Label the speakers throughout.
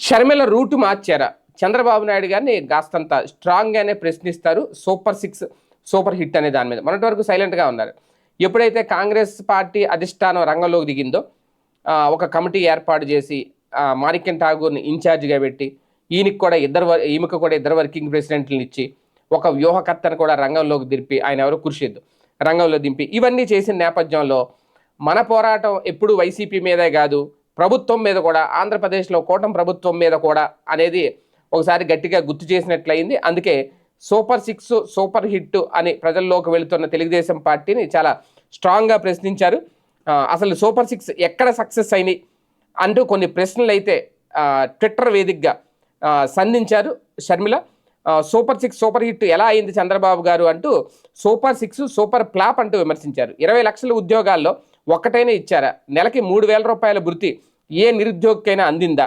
Speaker 1: Sharmila route మార్చారా? చంద్రబాబు నాయుడు గారిని కాస్తంత స్ట్రాంగ్గానే ప్రశ్నిస్తారు. సూపర్ సిక్స్ సూపర్ హిట్ అనే దాని మీద. మొన్నటి వరకు సైలెంట్గా ఉన్నారు. ఎప్పుడైతే కాంగ్రెస్ పార్టీ అధిష్టానం రంగంలోకి దిగిందో ఒక కమిటీ ఏర్పాటు చేసి మాణిక్యం ఠాగూర్ని ఇన్ఛార్జిగా పెట్టి ఈయనకి కూడా ఇద్దరు వర్- ఈమెకు కూడా ఇద్దరు వర్కింగ్ ప్రెసిడెంట్లను ఇచ్చి ఒక వ్యూహకర్తను కూడా రంగంలోకి దింపి ఆయన ఎవరు కృషిద్దు రంగంలో దింపి. ఇవన్నీ చేసిన నేపథ్యంలో మన పోరాటం ఎప్పుడు వైసీపీ మీదే కాదు. ప్రభుత్వం మీద కూడా ఆంధ్రప్రదేశ్లో కూటమి ప్రభుత్వం మీద కూడా అనేది ఒకసారి గట్టిగా గుర్తు చేసినట్లయింది. అందుకే సూపర్ సిక్స్ సూపర్ హిట్ అని ప్రజల్లోకి వెళుతున్న తెలుగుదేశం పార్టీని చాలా స్ట్రాంగ్గా ప్రశ్నించారు. అసలు సూపర్ సిక్స్ ఎక్కడ సక్సెస్ అయినాయి అంటూ కొన్ని ప్రశ్నలు అయితే ట్విట్టర్ వేదికగా సంధించారు Sharmila. Super six super hit ఎలా అయింది చంద్రబాబు గారు అంటూ సూపర్ సిక్స్ సూపర్ ప్లాప్ అంటూ విమర్శించారు. ఇరవై లక్షల ఉద్యోగాల్లో ఒక్కటైనా ఇచ్చారా? నెలకి మూడు వేల రూపాయల భృతి ఏ నిరుద్యోగికైనా అందిందా?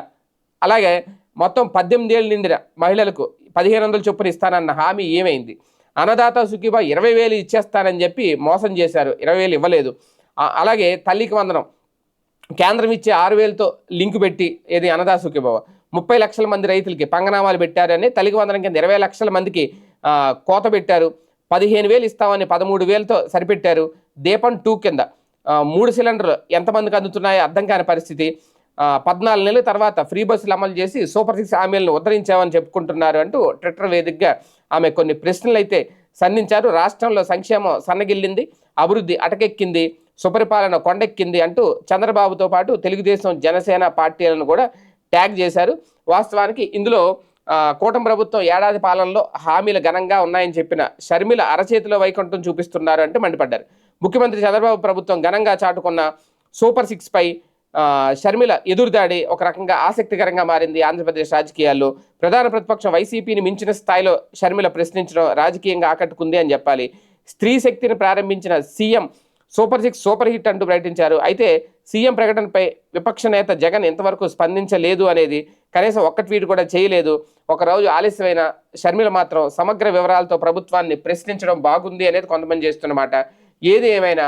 Speaker 1: అలాగే మొత్తం పద్దెనిమిది ఏళ్ళు నిండిన మహిళలకు పదిహేను వందల చొప్పున ఇస్తానన్న హామీ ఏమైంది? అన్నదాత సుఖీబా ఇరవై వేలు ఇచ్చేస్తానని చెప్పి మోసం చేశారు. ఇరవై వేలు ఇవ్వలేదు. అలాగే తల్లికి వందనం. కేంద్రం ఇచ్చే ఆరు వేలతో లింక్ పెట్టి ఏది అన్నదాత సుఖీభవ? ముప్పై లక్షల మంది రైతులకి పంగనామాలు పెట్టారని తల్లికి వందనం కింద ఇరవై లక్షల మందికి కోత పెట్టారు. పదిహేను వేలు ఇస్తామని పదమూడు వేలతో సరిపెట్టారు. దీపం టూ కింద. మూడు సిలిండర్లు ఎంతమందికి అందుతున్నాయో అర్థం కాని పరిస్థితి. పద్నాలుగు నెలల తర్వాత ఫ్రీ బస్సులు అమలు చేసి సూపర్ సిక్స్ హామీలను ఉద్ధరించామని చెప్పుకుంటున్నారు అంటూ ట్విట్టర్ వేదికగా ఆమె కొన్ని ప్రశ్నలు అయితే సంధించారు. రాష్ట్రంలో సంక్షేమం సన్నగిల్లింది అభివృద్ధి అటకెక్కింది సుపరిపాలన కొండెక్కింది అంటూ చంద్రబాబుతో పాటు తెలుగుదేశం జనసేన పార్టీలను కూడా ట్యాగ్ చేశారు. వాస్తవానికి ఇందులో కూటమి ప్రభుత్వం ఏడాది పాలనలో హామీలు ఘనంగా ఉన్నాయని చెప్పిన షర్మిల అరచేతిలో వైకుంఠం చూపిస్తున్నారు అంటే మండిపడ్డారు. ముఖ్యమంత్రి చంద్రబాబు ప్రభుత్వం ఘనంగా చాటుకున్న సూపర్ సిక్స్ పై షర్మిల ఎదురుదాడి ఒక రకంగా ఆసక్తికరంగా మారింది ఆంధ్రప్రదేశ్ రాజకీయాల్లో. ప్రధాన ప్రతిపక్షం వైసీపీని మించిన స్థాయిలో షర్మిల ప్రశ్నించడం రాజకీయంగా ఆకట్టుకుంది అని చెప్పాలి. స్త్రీ శక్తిని ప్రారంభించిన CM super six super hit అంటూ ప్రకటించారు. అయితే సీఎం ప్రకటనపై విపక్ష నేత జగన్ ఎంతవరకు స్పందించలేదు అనేది కనీసం ఒక్క ట్వీట్ కూడా చేయలేదు. ఒకరోజు ఆలస్యమైన షర్మిల మాత్రం సమగ్ర వివరాలతో ప్రభుత్వాన్ని ప్రశ్నించడం బాగుంది అనేది కొంతమంది చేస్తున్నమాట ఏది ఏమైనా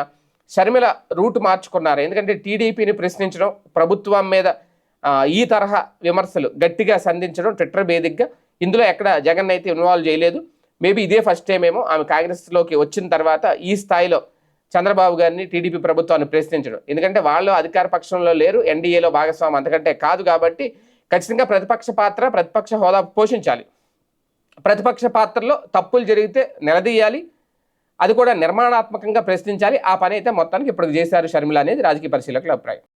Speaker 1: షర్మిల రూట్ మార్చుకున్నారు. ఎందుకంటే టీడీపీని ప్రశ్నించడం ప్రభుత్వం మీద ఈ తరహా విమర్శలు గట్టిగా సంధించడం ట్విట్టర్ వేదికగా ఇందులో ఎక్కడ జగన్ అయితే ఇన్వాల్వ్ చేయలేదు. మేబీ ఇదే ఫస్ట్ టైం ఏమో ఆమె కాంగ్రెస్లోకి వచ్చిన తర్వాత ఈ స్థాయిలో చంద్రబాబు గారిని టీడీపీ ప్రభుత్వాన్ని ప్రశ్నించడం. ఎందుకంటే వాళ్ళు అధికార పక్షంలో లేరు ఎన్డీఏలో భాగస్వామి అంతకంటే కాదు కాబట్టి ఖచ్చితంగా ప్రతిపక్ష పాత్ర ప్రతిపక్ష హోదా పోషించాలి. ప్రతిపక్ష పాత్రలో తప్పులు జరిగితే నిలదీయాలి. అది కూడా నిర్మాణాత్మకంగా ప్రశ్నించాలి. ఆ పని అయితే మొత్తానికి ఇప్పుడు చేశారు షర్మిల అనేది రాజకీయ పరిశీలకుల అభిప్రాయం.